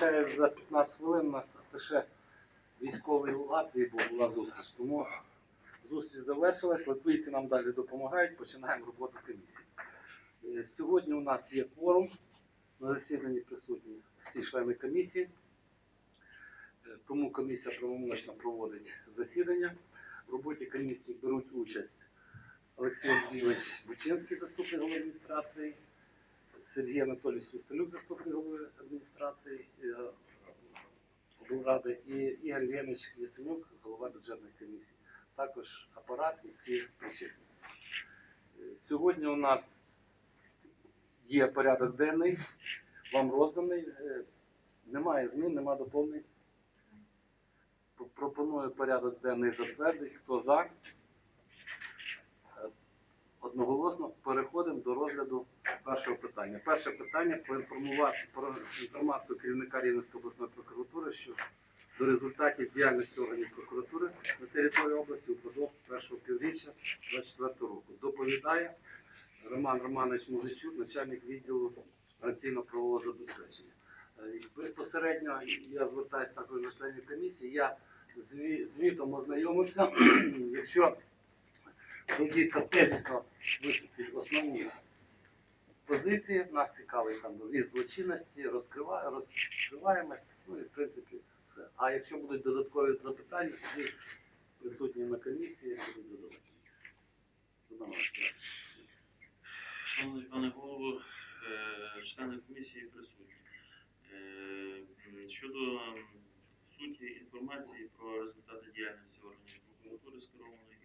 вибачаюсь за 15 хвилин. У нас ще військовий у Латвії був, була зустріч. Тому зустріч завершилась. Латвійці нам далі допомагають. Починаємо роботу комісії. Е, Сьогодні у нас є кворум. На засіданні присутні всі члени комісії. Е, Тому комісія правомочно проводить засідання. В роботі комісії беруть участь Олексій Андрійович Бучинський, заступник адміністрації, Сергій Анатолійович Свисталюк, заступник голови адміністрації е, облради, і Ігор Євгенович Ясенюк, голова бюджетної комісії. Також апарат і всі причетні. Сьогодні у нас є порядок денний, вам розданий. Е, Немає змін, немає доповнень. Пропоную порядок денний затвердити. Хто за? Одноголосно переходимо до розгляду першого питання. Перше питання поінформувати про інформацію керівника Рівненської обласної прокуратури щодо результатів діяльності органів прокуратури на території області упродовж першого півріччя 2024 року. Доповідає Роман Романович Музичук, начальник відділу операційно-правового забезпечення. Е, Безпосередньо я звертаюся також до членів комісії. Я зві- звітом ознайомився. Якщо пройдіться тезисно виступить основні позиції, нас цікавить там ріст злочинності, розкрива, розкриваємость, ну і в принципі все. А якщо будуть додаткові запитання, тоді присутні на комісії будуть. Додавайте. Шановний пане голово, е, члени комісії присутні. Е, Щодо суті інформації про результати діяльності органів прокуратури, скерованої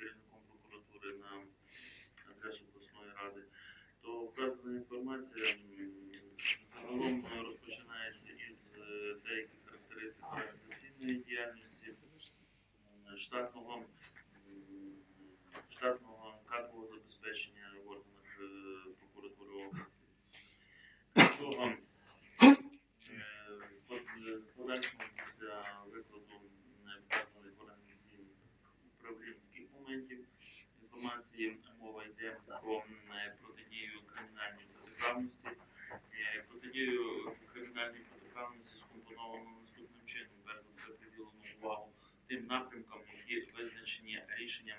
прокуратури на адресу обласної ради, то вказана інформація загалом розпочинається із е, деяких характеристик організаційної діяльності, штатного, штатного кадрового забезпечення в органах е, прокуратури області. Того, е, подальшому після викладу вказаних організаційних управлінських моментів інформації мова йде про протидію кримінальній протиправності. Е, Протидію кримінальній протиправності скомпоновано наступним чином, перш за все приділено увагу тим напрямкам, які визначені рішенням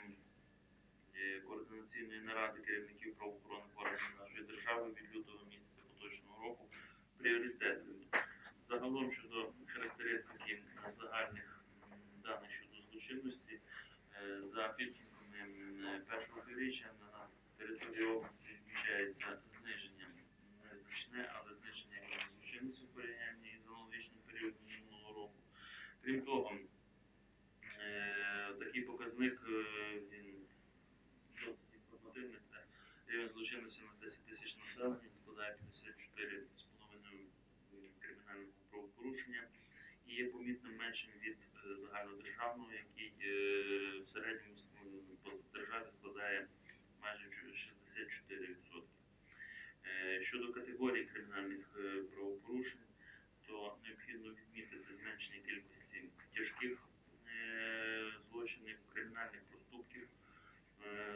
е, координаційної наради керівників правоохоронних органів нашої держави від лютого місяця поточного року пріоритетними. Загалом щодо характеристики загальних даних щодо злочинності, е, за підсумками м, першого півріччя на території області відмічається зниження незначне, але зниження рівня злочинності в порівнянні з аналогічним періодом минулого року. Крім того, е, такий показник е, він досить інформативний. Це рівень злочинності на 10 тисяч населення він складає 54,5 кримінального правопорушення і є помітно меншим від е, загальнодержавного, який е, в середньому по державі складає майже 64%. Е, Щодо категорії кримінальних е, правопорушень, то необхідно відмітити зменшення кількості тяжких е, злочинів, кримінальних проступків.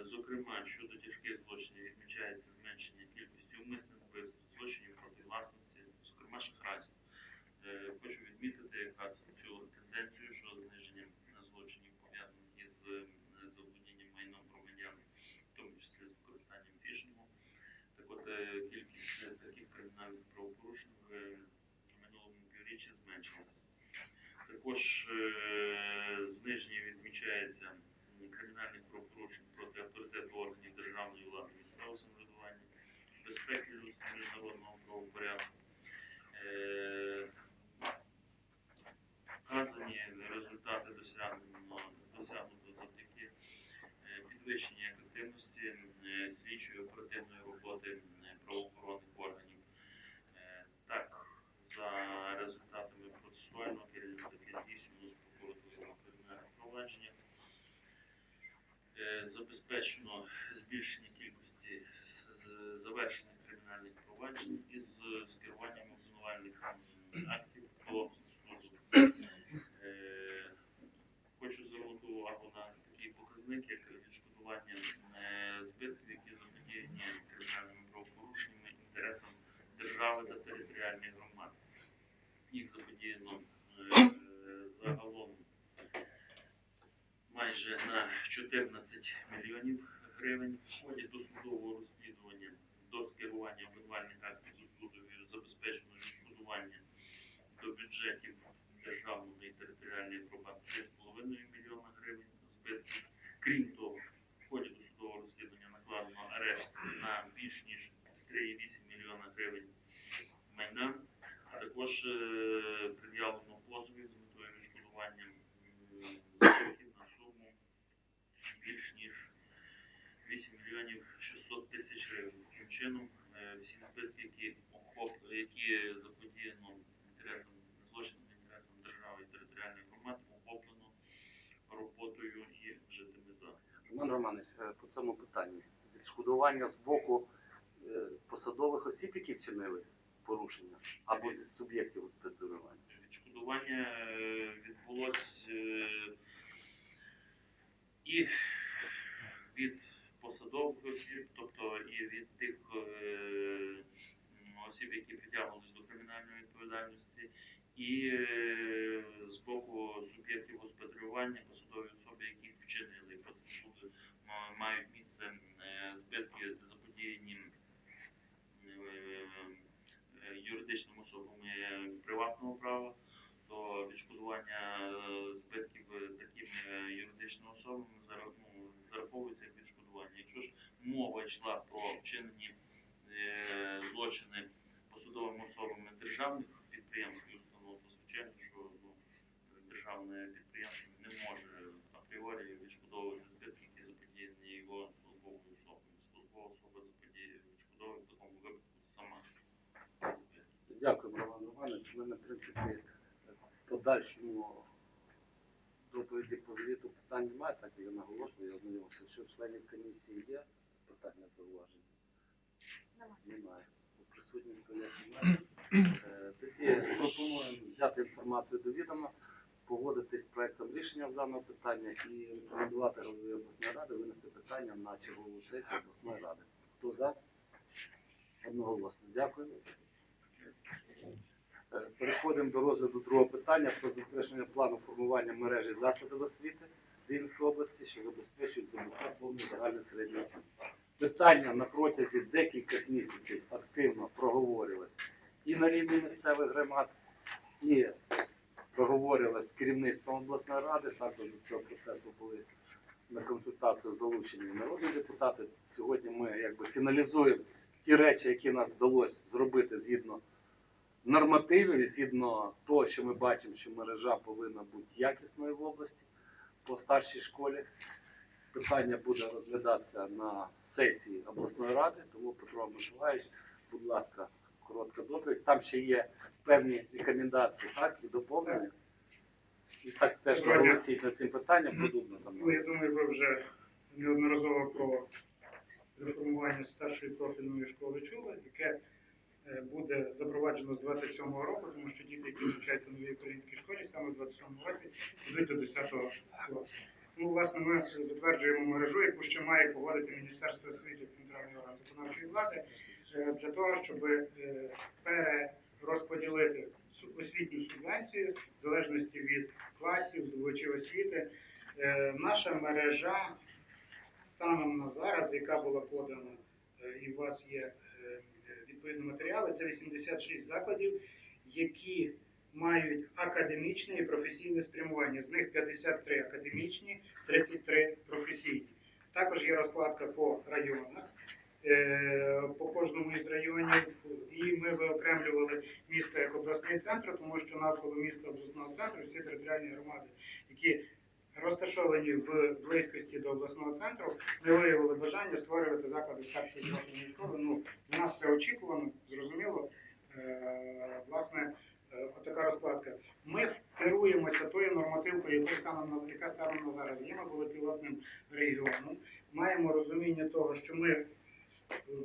Зокрема, щодо тяжких злочинів відмічається зменшення кількості умисних вбивств, злочинів проти власності, зокрема шахрайств. Хочу відмітити якраз цю тенденцію, що зниження злочинів пов'язаних із кількість е, таких кримінальних правопорушень в е, минулому півріччі зменшилася. Також е, зниження відмічається кримінальних правопорушень проти авторитету органів державної влади місцевого самоврядування, безпеки людства міжнародного правопорядку. Е, Вказані результати досягнуто завдяки е, підвищенню ефективності е, слідчої оперативної роботи е, правоохоронних органів. Е, Так, за результатами процесуального керівництва яке здійснено з прокуратурою кримінальних провадження, е, забезпечено збільшення кількості завершених кримінальних проваджень із скеруванням обвинувальних актів до суду. Е, Хочу звернути увагу на такий показник, як відшкодування е, збитків, які заподіяні кримінальними правопорушеннями інтересам держави та територіальних громад. Їх заподіяно е, загалом майже на 14 мільйонів гривень. В ході досудового розслідування до скерування обвинувальних актів до суду забезпечено відшкодування до бюджетів державної і територіальної громади 3,5 мільйона гривень збитків. Крім того, в ході досудового розслідування накладено арешт на більш ніж 3,8 мільйона гривень майна, також е, пред'явлено позовів з метою відшкодування м, збитків на суму більш ніж 8 мільйонів 600 тисяч гривень. Таким чином, е, всі збитки, які, які заподіяно інтересам, злочинним інтересам держави і територіальної громади, охоплено роботою і вжитими заходами. Роман Романович, е, по цьому питанню. Відшкодування з боку е, посадових осіб, які вчинили порушення, або зі суб'єктів господарювання. Відшкодування е, відбулось е, і від посадових осіб, тобто і від тих е, осіб, які притягнулись до кримінальної відповідальності, і з боку суб'єктів господарювання, посадові особи, які вчинили. Мають місце збитки заподіяні юридичними особами приватного права, то відшкодування е, збитків е, такими е, юридичними особами ну, зараховується як відшкодування. Якщо ж мова йшла про вчинені злочини посадовими особами державних підприємств і установ, то звичайно, що ну, державне підприємство не може апріорі відшкодовувати збитки, які заподіяні його службовою особою. Службова особа заподіє відшкодовує в такому випадку сама збитки. Дякую, Роман Романович. У мене, в принципі, подальшому доповіді по звіту питань немає, так я наголошую, я ознайомився, що членів комісії є питання зауваження. Немає. Присутніх колег немає. Е, Тоді пропонуємо взяти інформацію до відома, погодитись з проектом рішення з даного питання і рекомендувати голові обласної ради винести питання на чергову сесію обласної ради. Хто за? Одноголосно. Дякую. Е, Переходимо до розгляду другого питання про затвердження плану формування мережі закладів освіти Рівненської області, що забезпечують забуття повної загальної середньої освіти. Питання на протязі декількох місяців активно проговорювалось і на рівні місцевих громад, і проговорювалось з керівництвом обласної ради. Також до цього процесу були на консультацію залучені народні депутати. Сьогодні ми якби фіналізуємо ті речі, які нам вдалося зробити згідно нормативів згідно того, що ми бачимо, що мережа повинна бути якісною в області по старшій школі. Питання буде розглядатися на сесії обласної ради, тому Петро Миколаївич, будь ласка, коротка доповідь. Там ще є певні рекомендації, так, і доповнення. І так теж наголосіть над цим питанням, подобно там. Ну, я думаю, ви вже неодноразово про реформування старшої профільної школи чули, яке буде запроваджено з 27-го року, тому що діти, які навчаються в новій українській школі, саме в 27-му році, йдуть до 10-го класу. Ну, власне, ми затверджуємо мережу, яку ще має погодити Міністерство освіти як центральний орган виконавчої влади, е, для того, щоб е, перерозподілити освітню субвенцію в залежності від класів, здобувачів освіти. Е, Наша мережа станом на зараз, яка була подана, е, і у вас є відповідні матеріали, це 86 закладів, які мають академічне і професійне спрямування. З них 53 академічні, 33 професійні. Також є розкладка по районах. е, По кожному із районів, і ми виокремлювали місто як обласний центр, тому що навколо міста обласного центру всі територіальні громади, які розташовані в близькості до обласного центру, ми виявили бажання створювати заклади старшої профільної школи. Ну, в нас це очікувано, зрозуміло. Е, Власне, е, отака розкладка. Ми керуємося тою нормативкою, яка станом на яка станом на зараз є. Ми були пілотним регіоном. Маємо розуміння того, що ми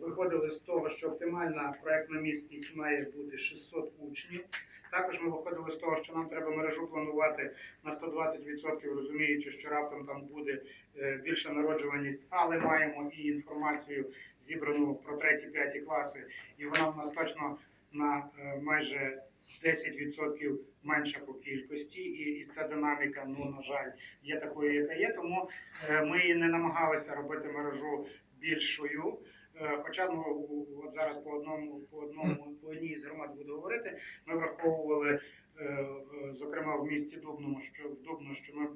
виходили з того, що оптимальна проектна місткість має бути 600 учнів. Також ми виходили з того, що нам треба мережу планувати на 120%, розуміючи, що раптом там буде е, більша народжуваність, але маємо і інформацію зібрану про 3-5 класи, і вона в нас точно на е, майже 10% менша по кількості, і, і ця динаміка, ну на жаль, є такою, яка є. Тому е, ми не намагалися робити мережу більшою. Е, Хоча ну, от зараз по одному, по одному, по одній з громад буду говорити, ми враховували, е, зокрема в місті Дубному, що Дубно, що ми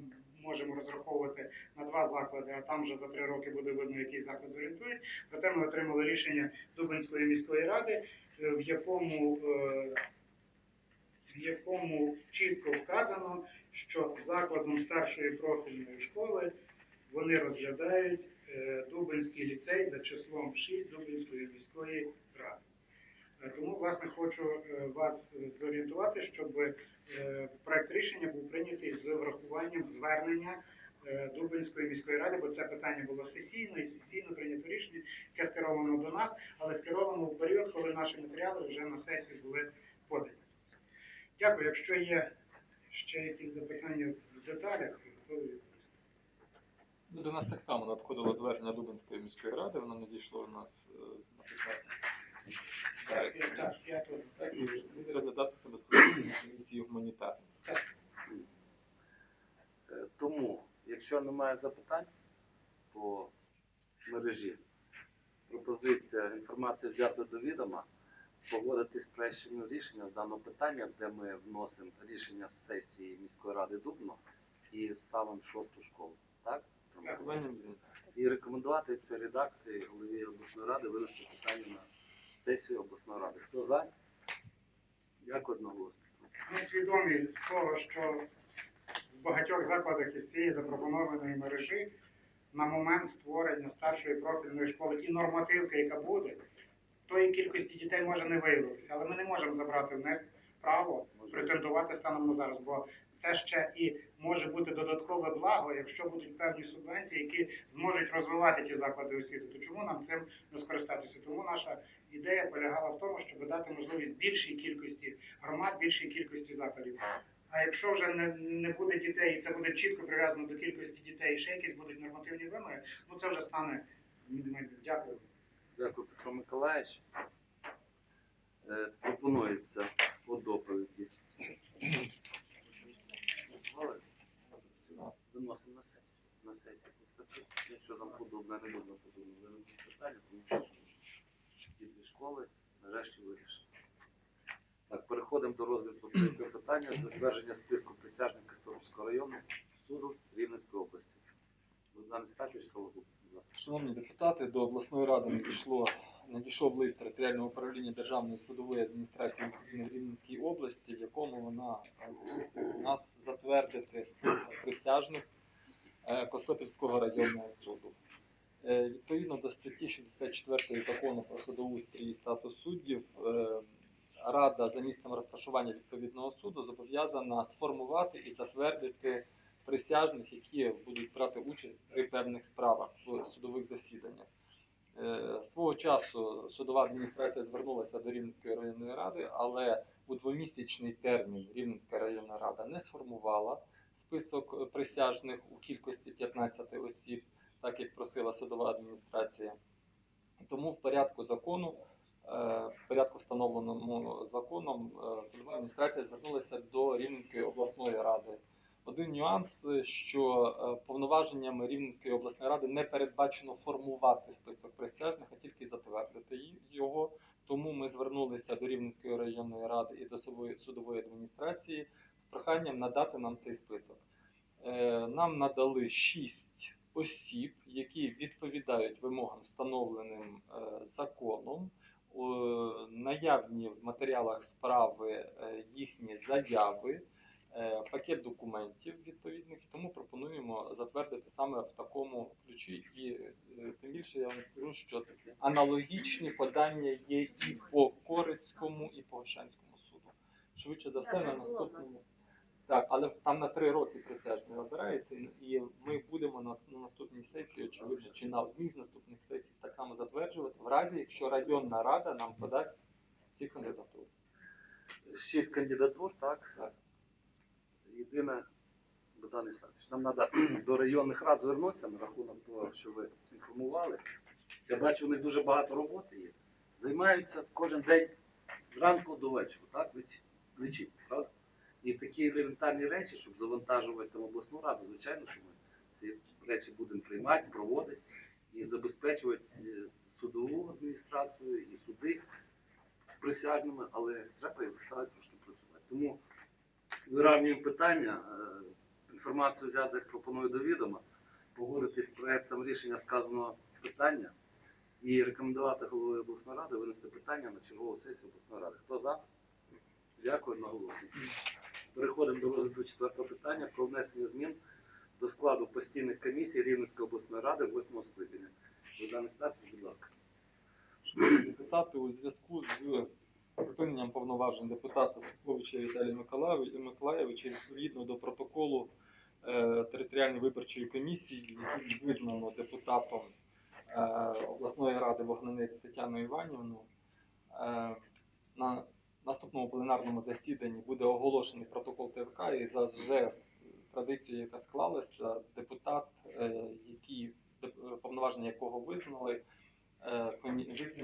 можемо розраховувати на два заклади, а там вже за три роки буде видно, який заклад зорієнтує. Проте ми отримали рішення Дубинської міської ради, е, в якому, в якому чітко вказано, що закладом старшої профільної школи вони розглядають Дубинський ліцей за числом 6 Дубинської міської ради. Е, Тому, власне, хочу е, вас зорієнтувати, щоб е, проект рішення був прийнятий з врахуванням звернення е, Дубинської міської ради, бо це питання було сесійно і сесійно прийнято рішення, яке скеровано до нас, але скеровано в період, коли наші матеріали вже на сесію були подані. Дякую. Якщо є ще якісь запитання в деталях, відповісти. Ну, До нас так само надходило звернення Дубинської міської ради, воно надійшло у нас е, на 15 Так, вересня. я- так, я тут. Так, і буде розглядатися безпосередньо комісії гуманітарної. Е, Тому, якщо немає запитань по мережі, пропозиція інформацію взяти до відома, погодити з проектом рішення з даного питання, де ми вносимо рішення з сесії міської ради Дубно і ставимо шосту школу. Так? І рекомендувати цій редакції голові обласної ради винести питання на сесію обласної ради. Хто за? Дякую одноголосно. Ми свідомі з того, що в багатьох закладах із цієї запропонованої мережі на момент створення старшої профільної школи і нормативки, яка буде, тої кількості дітей може не виявитися, але ми не можемо забрати в них право претендувати станом на зараз, бо це ще і може бути додаткове благо, якщо будуть певні субвенції, які зможуть розвивати ті заклади освіти. То чому нам цим не скористатися? Тому наша ідея полягала в тому, щоб дати можливість більшій кількості громад, більшій кількості закладів. А якщо вже не, не буде дітей, і це буде чітко прив'язано до кількості дітей, і ще якісь будуть нормативні вимоги, ну це вже стане. Дякую. Дякую, Петро Миколаївич. Е, Пропонується по доповіді. Виносимо на сесію. На сесію. Якщо нам подобне, не можна подобне виникнуть питання, тому що ті дві школи нарешті вирішили. Так, переходимо до розгляду третього питання затвердження списку присяжних Косторського району суду Рівненської області. Богдан Стафіч, Сологуб, будь ласка. Шановні депутати, до обласної ради надійшло надійшов лист територіального управління Державної судової адміністрації Рівненській області, в якому вона нас затвердити список присяжних е, Костопільського районного суду. Е, Відповідно до статті 64 закону про судоустрій і статус суддів, е, Рада за місцем розташування відповідного суду зобов'язана сформувати і затвердити присяжних, які будуть брати участь при певних справах в судових засіданнях. Е, Свого часу судова адміністрація звернулася до Рівненської районної ради, але у двомісячний термін Рівненська районна рада не сформувала список присяжних у кількості 15 осіб, так як просила судова адміністрація. Тому в порядку закону, е, в порядку встановленому законом, е, судова адміністрація звернулася до Рівненської обласної ради. Один нюанс, що е, повноваженнями Рівненської обласної ради не передбачено формувати список присяжних, а тільки затвердити його. Тому ми звернулися до Рівненської районної ради і до судової- адміністрації з проханням надати нам цей список. Е, Нам надали шість осіб, які відповідають вимогам, встановленим е, законом. Наявні в матеріалах справи їхні заяви пакет документів відповідних, і тому пропонуємо затвердити саме в такому ключі. І е, тим більше я вам скажу, що аналогічні подання є і по Корицькому, і по Гощанському суду. Швидше за все на наступному. Так, але там на три роки присяжні обираються, і ми будемо на, на наступній сесії, очевидно, чи на одній з наступних сесій так само затверджувати, в разі, якщо районна рада нам подасть ці кандидатури. Шість кандидатур, так? Так. Єдине, Богдан Іславович, нам треба до районних рад звернутися на рахунок того, що ви інформували. Я бачу, у них дуже багато роботи є. Займаються кожен день зранку до вечора, так? Ви правда? І такі елементарні речі, щоб завантажувати там обласну раду, звичайно, що ми ці речі будемо приймати, проводити і забезпечувати е, судову адміністрацію і суди з присяжними, але треба їх заставити трошки працювати. Тому виравнюємо питання, е, інформацію взяти пропоную до відома, погодитись з проектом рішення сказаного питання і рекомендувати голові обласної ради винести питання на чергову сесію обласної ради. Хто за? Дякую одноголосно. Переходимо до розгляду четвертого питання про внесення змін до складу постійних комісій Рівненської обласної ради восьмого скликання. Богдан Стартович, будь ласка. депутати у зв'язку з припиненням повноважень депутата Суховича Віталія Миколаєвича відповідно до протоколу е, територіальної виборчої комісії, який визнано депутатом е, обласної ради Вогненець Тетяну Іванівну. Е, на наступному пленарному засіданні буде оголошений протокол ТВК і за вже традицією, яка склалася, депутат, деп- повноваження якого визнали,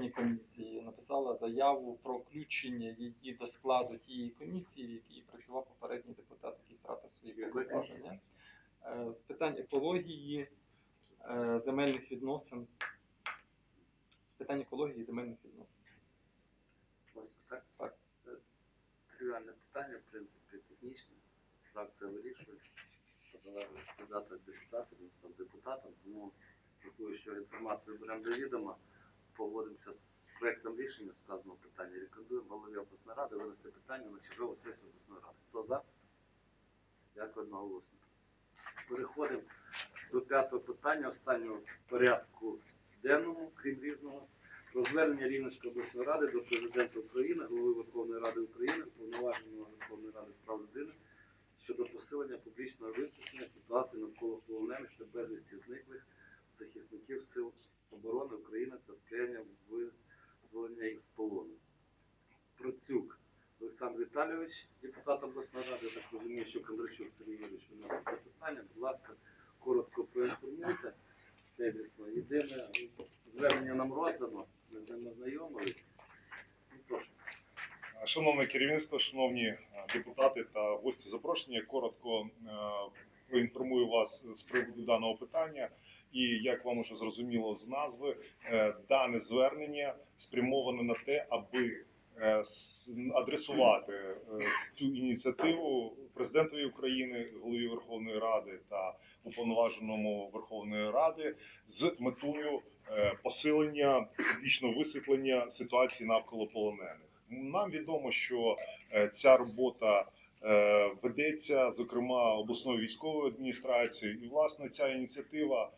визнані комісії написала заяву про включення її до складу тієї комісії, в якій працював попередній депутат, який втратив свої повноваження. Е, З питань екології, е, земельних відносин. З питань екології і земельних відносин. Ось так. Так. Е, Тривіальне питання, в принципі, технічне. Фракція вирішує. Подати депутатам, він став депутатом, тому рахую, що інформацію беремо до відома, погодимося з проектом рішення сказаного питання. Рекомендуємо голові обласної ради винести питання на чергову сесію обласної ради. Хто за? Дякую одноголосно. Переходимо до п'ятого питання, останнього порядку денному, крім різного. Про звернення Рівненської обласної ради до президента України, голови Верховної Ради України, повноваженого Верховної Ради з прав людини щодо посилення публічного висвітлення ситуації навколо полонених та безвісті зниклих захисників Сил оборони України та сприяння визволення їх з полону. Процюк Олександр Віталійович, депутат обласної ради, я так розумію, що Кондрачук Сергій Юрійович виносить це питання. Будь ласка, коротко проінформуйте. Тезісно. Єдине звернення нам роздано, ми з ним ознайомились. Ну, прошу. Шановне керівництво, шановні е, депутати та гості запрошення, коротко е, проінформую вас з приводу даного питання. І як вам уже зрозуміло з назви, е, дане звернення спрямоване на те, аби е, адресувати е, цю ініціативу президентові України, голові Верховної Ради та уповноваженому Верховної Ради з метою посилення публічного висвітлення ситуації навколо полонених. Нам відомо, що ця робота ведеться, зокрема обласною військовою адміністрацією, і власне ця ініціатива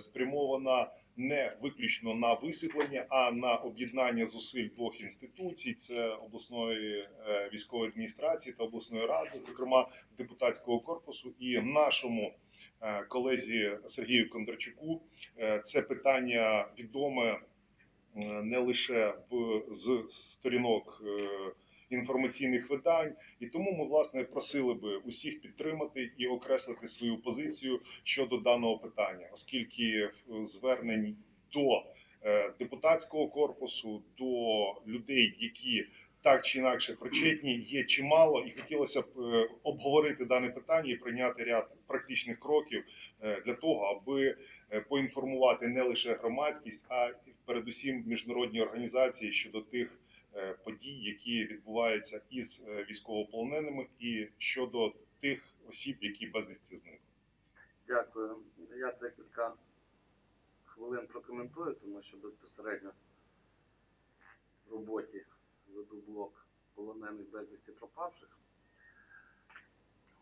спрямована не виключно на висвітлення, а на об'єднання зусиль двох інституцій: це обласної е, військової адміністрації та обласної ради, зокрема депутатського корпусу, і нашому е, колезі Сергію Кондрачуку е, це питання відоме е, не лише в з сторінок е, інформаційних видань, і тому ми власне просили би усіх підтримати і окреслити свою позицію щодо даного питання, оскільки е, звернень до е, депутатського корпусу, до людей, які так чи інакше причетні, є чимало, і хотілося б е, обговорити дане питання і прийняти ряд практичних кроків для того, аби поінформувати не лише громадськість, а передусім міжнародні організації щодо тих подій, які відбуваються із е, військовополоненими, і щодо тих осіб, які безвісті зникли. Дякую. Я декілька хвилин прокоментую, тому що безпосередньо в роботі веду блок полонених безвісті пропавших.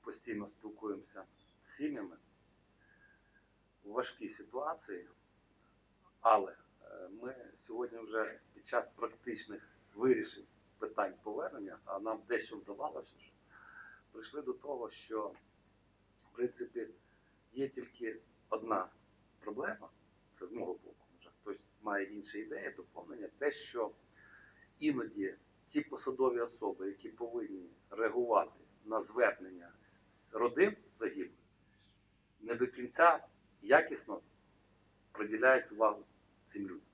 Постійно спілкуємося з сім'ями у важкій ситуації, але е, ми сьогодні вже під час практичних вирішень питань повернення, а нам дещо вдавалося, що прийшли до того, що в принципі є тільки одна проблема, це з мого боку, може хтось має інші ідеї, доповнення, те, що іноді ті посадові особи, які повинні реагувати на звернення родин загиблих, не до кінця якісно приділяють увагу цим людям.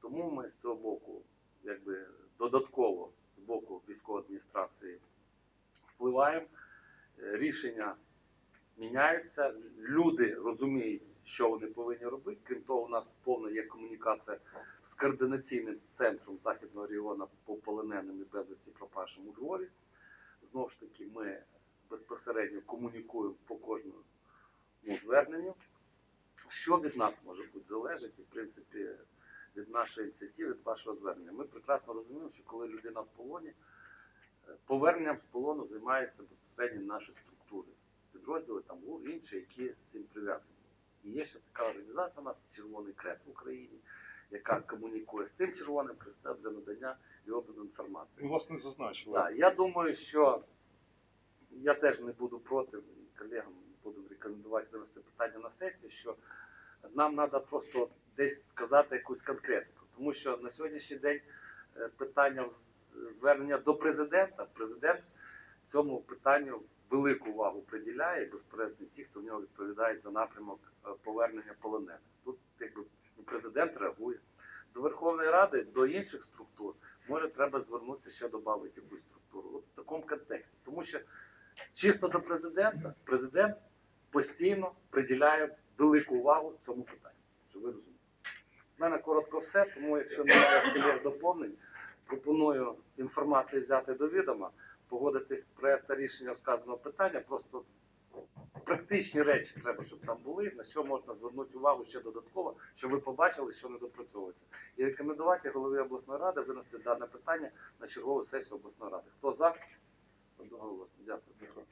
Тому ми з цього боку, якби додатково з боку військової адміністрації впливаємо, е, рішення міняються, люди розуміють, що вони повинні робити. Крім того, у нас повна є комунікація з координаційним центром західного регіону по полоненим і безвісті пропавшим у Львові. Знову ж таки, ми безпосередньо комунікуємо по кожному зверненню. Що від нас може бути залежить, і в принципі від нашої ініціативи, від вашого звернення. Ми прекрасно розуміємо, що коли людина в полоні, е, поверненням з полону займаються безпосередньо наші структури, підрозділи там інші, які з цим прив'язані. І є ще така організація у нас Червоний Крест в Україні, яка комунікує з тим Червоним Крестом для надання і обміну інформації. Ви власне зазначили. Так, я думаю, що я теж не буду проти, колегам буду рекомендувати винести питання на сесію, що нам треба просто десь сказати якусь конкретику. Тому що на сьогоднішній день е, питання звернення до президента, президент цьому питанню велику увагу приділяє, безперечно, ті, хто в нього відповідає за напрямок е, повернення полонених. Тут якби президент реагує. До Верховної Ради, до інших структур може треба звернутися ще додати якусь структуру. От в такому контексті. Тому що чисто до президента, президент постійно приділяє велику увагу цьому питанню. Щоб ви розуміли. У мене коротко все, тому якщо немає доповнень, пропоную інформацію взяти до відома, погодитись проєкт рішення сказаного питання, просто практичні речі треба, щоб там були, на що можна звернути увагу ще додатково, щоб ви побачили, що не допрацьовується. І рекомендувати голові обласної ради винести дане питання на чергову сесію обласної ради. Хто за? Одноголосно. Дякую.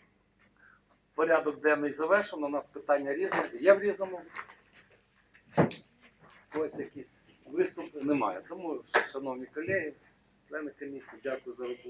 Порядок денний завершено. У нас питання різне. Є в різному. Ось якісь виступи немає. Тому, шановні колеги, члени комісії, дякую за роботу.